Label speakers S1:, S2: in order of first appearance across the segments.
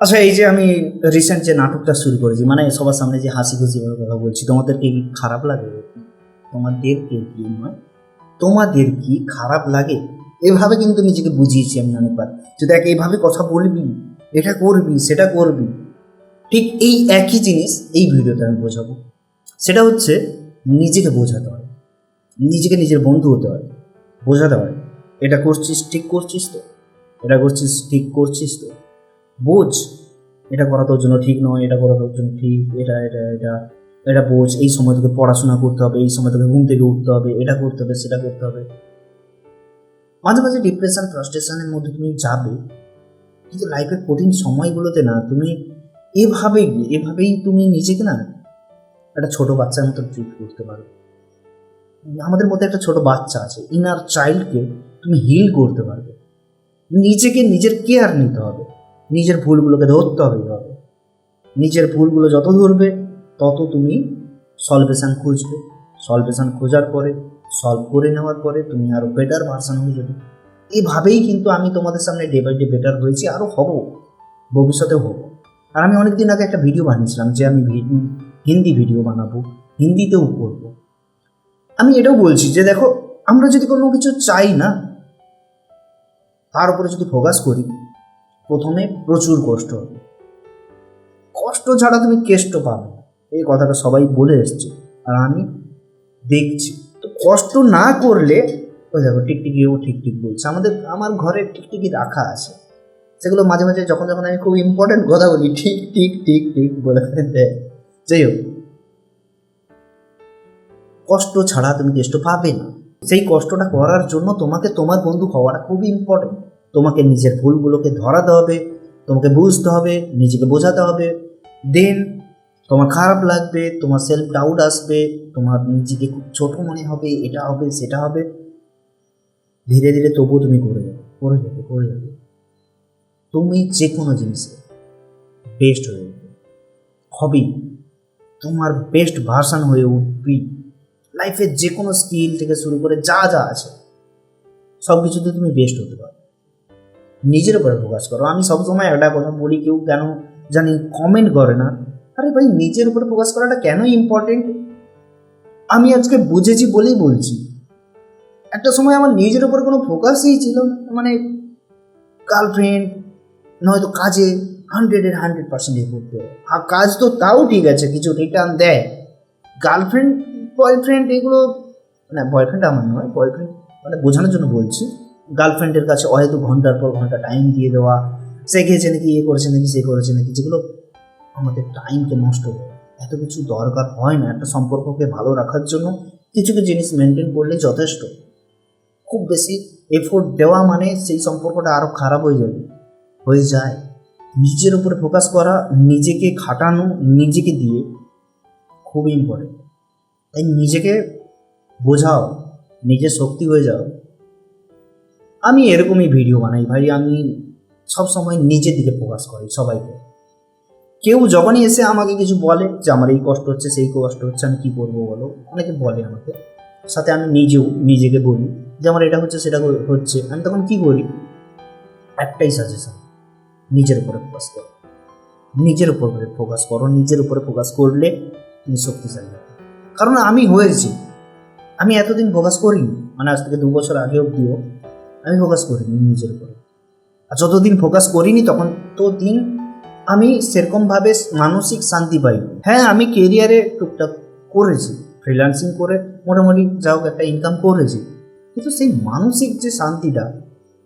S1: আচ্ছা এই যে আমি রিসেন্ট যে নাটকটা শুরু করেছি মানে সবার সামনে যে হাসি খুশি কথা বলছি, তোমাদেরকে কি খারাপ লাগে? তোমাদেরকে কি নয়? তোমাদের কি খারাপ লাগে? এভাবে কিন্তু নিজেকে বুঝিয়েছি আমি অনেকবার। যে দেখ, এইভাবে কথা বলবি, এটা করবি, সেটা করবি। ঠিক এই একই জিনিস এই ভিডিওতে আমি বোঝাবো। সেটা হচ্ছে নিজেকে বোঝাতে হয়। নিজেকে নিজের বন্ধু হতে হয়। বোঝাতে হয়, এটা করছিস, ঠিক করছিস তো? এটা করছিস, ঠিক করছিস তো? বোঝ। এটা করা তোর জন্য ঠিক নয়, এটা করা তোর জন্য ঠিক, এটা এটা এটা এটা বোঝ। এই সময় তোকে পড়াশোনা করতে হবে, এই সময় তোকে ঘুম থেকে উঠতে হবে, এটা করতে হবে, সেটা করতে হবে। মাঝে মাঝে ডিপ্রেশন ফ্রাস্ট্রেশনের মধ্যে তুমি যাবে, কিন্তু লাইফের কঠিন সময়গুলোতে না, তুমি এভাবেই এভাবেই তুমি নিজেকে না একটা ছোট বাচ্চার মতো ট্রিট করতে পারো। আমাদের মধ্যে একটা ছোট বাচ্চা আছে ইনার চাইল্ডকে তুমি হিল করতে পারবে। নিজেকে নিজের কেয়ার নিতে হবে। নিজের ভুলগুলোকে ধরতে হবে এভাবে নিজের ভুলগুলো যত ধরবে, তত তুমি সলভেশান খুঁজবে। সলভেশন খোঁজার পরে সলভ করে নেওয়ার পরে তুমি আরও বেটার ভার্সান হয়ে যাবে। এভাবেই কিন্তু আমি তোমাদের সামনে ডে বাই ডে বেটার হয়েছি আরও হব। ভবিষ্যতেও হব। আর আমি অনেকদিন আগে একটা ভিডিও বানিয়েছিলাম, যে আমি হিন্দি ভিডিও বানাবো, হিন্দিতেও করব। আমি এটাও বলছি যে দেখো, আমরা যদি কোনো কিছু চাই না, তার উপরে যদি ফোকাস করি প্রথমে প্রচুর কষ্ট হবে। কষ্ট ছাড়া তুমি কেষ্ট পাবে এই কথাটা সবাই বলে এসছে, আর আমি দেখছি। তো কষ্ট না করলে, ওই দেখো, টিকটিকিও ঠিক ঠিক বলছে। আমাদের, আমার ঘরে টিকটিকি রাখা আছে। সেগুলো মাঝে মাঝে যখন যখন আমি খুব ইম্পর্টেন্ট কথা বলি, ঠিক ঠিক ঠিক ঠিক বলে দেয়। যাই হোক। কষ্ট ছাড়া তুমি কেষ্ট পাবে না। সেই কষ্টটা করার জন্য তোমাকে, তোমার বন্ধু হওয়াটা খুব ইম্পর্টেন্ট তোমাকে নিজের ভুলগুলোকে ধরাতে হবে, তোমাকে বুঝতে হবে, নিজেকে বোঝাতে হবে। দেন তোমার খারাপ লাগবে, তোমার সেলফ ডাউট আসবে, তোমার নিজেকে খুব ছোট মনে হবে, এটা হবে, সেটা হবে। ধীরে ধীরে তবুও তুমি করে যাবে করে যাবে করে যাবে। তুমি যে কোনো জিনিসে বেস্ট হয়ে যাবে। হবি তোমার বেস্ট ভার্সান হয়ে উঠবি। লাইফের যে কোনো স্কিল থেকে শুরু করে যা যা আছে সব কিছুতে তুমি বেস্ট হতে পারো। নিজের উপরে ফোকাস করো। আমি সবসময় একটা কথা বলি, কেউ কেন জানি কমেন্ট করে না। আরে ভাই, নিজের উপরে ফোকাস করাটা কেন ইম্পর্টেন্ট আমি আজকে বুঝেছি বলেই বলছি। একটা সময় আমার নিজের উপর কোনো ফোকাসই ছিল না। মানে গার্লফ্রেন্ড নয়তো কাজে হান্ড্রেডের হান্ড্রেড পার্সেন্ট করতে আর কাজ তো তাও ঠিক আছে, কিছু রিটার্ন দেয়। গার্লফ্রেন্ড বয়ফ্রেন্ড এগুলো না বয়ফ্রেন্ড আমার নয় বয়ফ্রেন্ড মানে বোঝানোর জন্য বলছি। গার্লফ্রেন্ডের কাছে হয়তো ঘণ্টার পর ঘণ্টা টাইম দিয়ে দেওয়া, সে খেয়েছে নাকি ইয়ে করেছে নাকি, সে করেছে নাকি, যেগুলো আমাদের টাইমকে নষ্ট করে। এত কিছু দরকার হয় না একটা সম্পর্ককে ভালো রাখার জন্য। কিছু কিছু জিনিস মেনটেন করলে যথেষ্ট। খুব বেশি এফোর্ট দেওয়া মানে সেই সম্পর্কটা আরও খারাপ হয়ে যাবে। হয়ে যায়। নিজের উপরে ফোকাস করা, নিজেকে খাটানো, নিজেকে দিয়ে খুব ইম্পর্টেন্ট তাই নিজেকে বোঝাও, নিজের শক্তি হয়ে যাও। আমি এরকমই ভিডিও বানাই ভাই, আমি সব সময় নিজের দিকে ফোকাস করি সবাইকে। কেউ যখনই এসে আমাকে কিছু বলে যে আমার এই কষ্ট হচ্ছে, সেই কষ্ট হচ্ছে, আমি কী করব বলো? অনেকে বলে আমাকে। সাথে আমি নিজেও নিজেকে বলি যে আমার এটা হচ্ছে, সেটা হচ্ছে। আমি তখন কি করি? একটাই সাজেশন নিজের উপরে ফোকাস করো। নিজের উপরে ফোকাস করো। নিজের উপরে ফোকাস করলে তুমি শক্তিশালী হবে। কারণ আমি হয়েছি। আমি এতদিন ফোকাস করিনি। মানে আজ থেকে দু বছর আগে অব্দিও আমি ফোকাস করিনি নিজের উপরে। আর যতদিন ফোকাস করিনি তখন তো দিন আমি সেরকমভাবে মানসিক শান্তি পাইনি। হ্যাঁ আমি কেরিয়ারে টুকটাক করেছি ফ্রিল্যান্সিং করে মোটামুটি যা হোক একটা ইনকাম করেছি। কিন্তু সেই মানসিক যে শান্তিটা,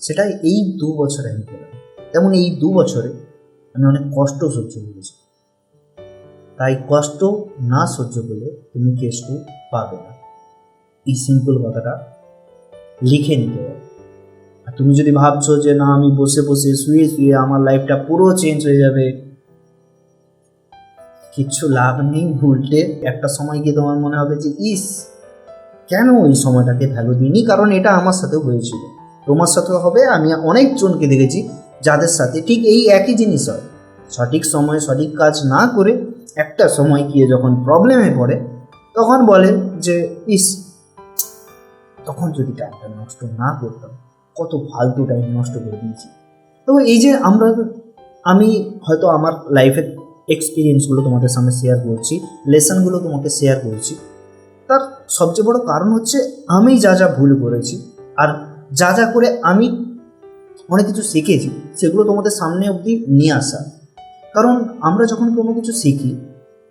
S1: সেটা এই দু বছরে আমি পেলাম। তেমন এই দু বছরে আমি অনেক কষ্ট সহ্য করেছি। তাই কষ্ট না সহ্য করলে তুমি কেষ্ট পাবে না। এই সিম্পল কথাটা লিখে নিতে আর তুমি যদি ভাবছ যে না, আমি বসে বসে শুয়ে শুয়ে আমার লাইফটা পুরো চেঞ্জ হয়ে যাবে কিচ্ছু লাভ নেই উল্টে একটা সময় গিয়ে তোমার মনে হবে যে, ইস, কেন ওই সময়টাকে ভ্যালু দিইনি? কারণ এটা আমার সাথে হয়েছিল। তোমার সাথে হবে, আমি অনেকজনকে দেখেছি যাদের সাথে ঠিক এই একই জিনিস হয়। সঠিক সময়ে সঠিক কাজ না করে একটা সময় গিয়ে যখন প্রবলেমে পড়ে, তখন বলে যে, ইস, তখন যদি টাইমটা নষ্ট না করতাম কত ফালতু টাইম নষ্ট করে দিয়েছি। তো এই যে আমরা, আমি হয়তো আমার লাইফের এক্সপিরিয়েন্সগুলো তোমাদের সামনে শেয়ার করছি লেসনগুলো তোমাকে শেয়ার করছি। তার সবচেয়ে বড় কারণ হচ্ছে, আমি যা যা ভুল করেছি আর যা যা করে আমি অনেক কিছু শিখেছি, সেগুলো তোমাদের সামনে অবধি নিয়ে আসা। কারণ আমরা যখন কোনো কিছু শিখি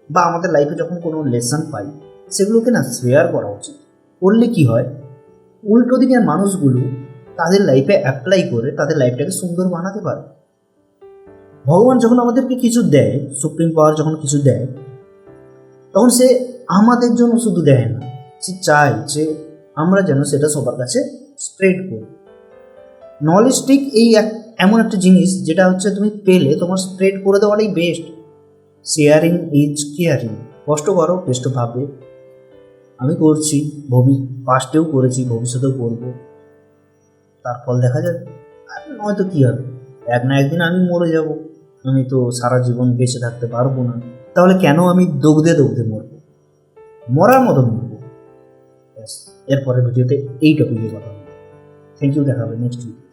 S1: বা আমাদের লাইফে যখন কোনো লেসন পাই, সেগুলোকে না শেয়ার করা উচিত। করলে কি হয়? উল্টো দিকের মানুষগুলো তাদের লাইফে অ্যাপ্লাই করে তাদের লাইফটাকে সুন্দর বানাতে পারে। ভগবান যখন আমাদেরকে কিছু দেয় সুপ্রিম পাওয়ার যখন কিছু দেয়, তখন সে আমাদের জন্য শুধু দেয় না, সে চায় যে আমরা যেন সেটা সবার কাছে স্প্রেড করি। নলেজ এই এক, এমন একটা জিনিস যেটা হচ্ছে তুমি পেলে তোমার স্প্রেড করে দেওয়াটাই বেস্ট শেয়ারিং ইজ কেয়ারিং কষ্ট করো বেস্ট ভাবে আমি করছি, ভবি পাস্টেও করেছি, ভবিষ্যতেও করব। তার ফল দেখা যাবে। আর নয়তো কী হবে? এক না একদিন আমি মরে যাব। আমি তো সারা জীবন বেঁচে থাকতে পারব না। তাহলে কেন আমি দৌড়ে দৌড়ে মরবো? মরার মতো মরবো। ব্যাস, এরপরের ভিডিওতে এই টপিকে কথা থ্যাংক ইউ দেখা হবে নেক্সট ভিডিও